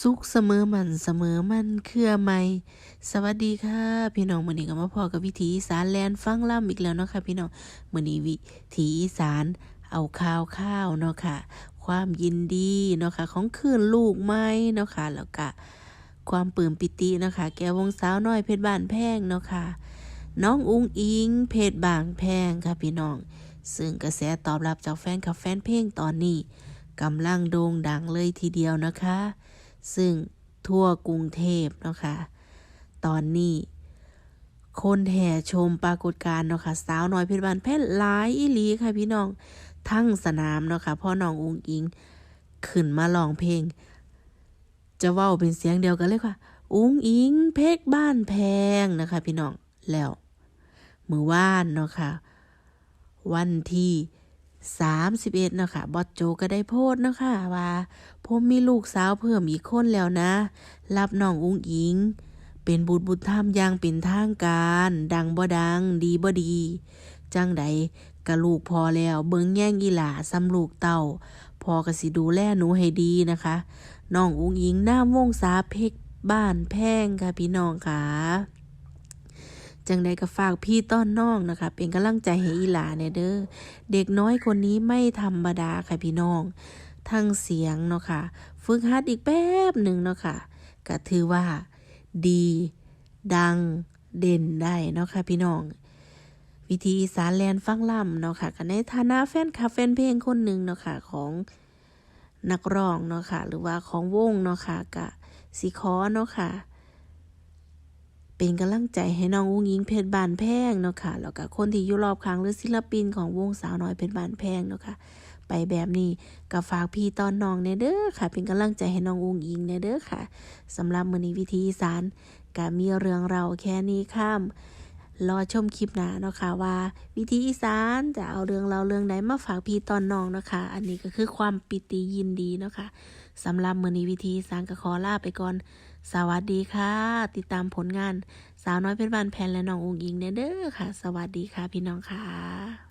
สุขเสมอมันเสมอมันเครือไม่ สวัสดีค่ะ พี่น้องมือนี้ก็มาพอกับวิถีสานแลนฟังล่ำอีกแล้วเนาะค่ะพี่น้องมือนี้วิถีสานเอาข่าวข้าวเนาะค่ะ ความยินดีเนาะค่ะ ของคืนลูกไม้เนาะค่ะแล้วก็ความปื้มปิติเนาะค่ะ แก่วงสาวน้อยเพชรบานแพงเนาะค่ะ น้องอุ้งอิง เพชรบางแพงค่ะพี่น้อง ซึ่งกระแสตอบรับจากแฟนคลับแฟนเพลงตอนนี้กำลังโด่งดังเลยทีเดียวนะคะ ซึ่งทั่วกรุงเทพเนาะค่ะตอนนี้คนแห่ชมปรากฏการณ์เนาะค่ะสาวน้อยเพชรบานแพทย์หลายอีหลีค่ะพี่น้องทั้งสนามเนาะค่ะพ่อน้องอุ้งอิงขึ้นมาร้องเพลง จะเว้าเป็นเสียงเดียวกันเลยค่ะ อุ้งอิงเพชรบ้านแพงนะคะ พี่น้องแล้วมือว่านเนาะค่ะวันที่ 31เนาะค่ะบอสโจก็ได้โพสเนาะค่ะว่า ผมมีลูกสาวเพิ่มอีกคนแล้วนะ รับน้องอุ้งอิง เป็นบุตรบุญธรรมอย่างเป็นทางการ ดังบ่ดัง ดีบ่ดี จังใดกะลูกพอแล้วเบิ่งแย่งอีหลาซ้ำลูกเต้าพอก็สิดูแลหนูให้ดีนะคะน้องอุ้งอิงหน้าวงสาเพกบ้านแพงค่ะพี่น้องค่ะ จังใดก็ฝากพี่ต้อนน้องนะคะ เป็นกำลังใจให้อีหลาเนี่ยเด้อเด็กน้อยคนนี้ไม่ธรรมดาค่ะพี่น้องทั้งเสียงเนาะค่ะฝึกหัดอีกแป๊บหนึ่งเนาะค่ะก็ถือว่า ดี ดัง เด่นได้เนาะค่ะพี่น้อง วิธีอีสารแลนฟังล่ำเนาะค่ะก็ในฐานะแฟนคลับแฟนเพลงคนหนึ่งเนาะค่ะของนักร้องเนาะค่ะหรือว่าของวงเนาะค่ะกะสิขอเนาะค่ะ เป็นกำลังใจให้น้องอุ้งยิงเพชรบานแพงเนาะค่ะแล้วก็คนที่อยู่รอบข้างหรือศิลปินของวงสาวน้อยเพชรบานแพงเนาะค่ะไปแบบนี้ก็ฝากพี่ตอนน้องเนเด้อค่ะ เป็นกำลังใจให้น้องอุ้งอิงเนเด้อค่ะสำหรับมือนี้วิธีอีสานก็มีเรื่องเราแค่นี้ข้ามรอชมคลิปหน้าเนาะค่ะว่า วิธีอีสานจะเอาเรื่องเราเรื่องใดมาฝากพี่ตอนน้องเนาะค่ะ อันนี้ก็คือความปิติยินดีเนาะค่ะสำหรับมือนี้วิธีอีสานก็ขอลาไปก่อน สวัสดีค่ะ ติดตามผลงาน สาวน้อยเพชรบานแพนและน้องอุงอิงเนเด้อค่ะ สวัสดีค่ะพี่น้องค่ะ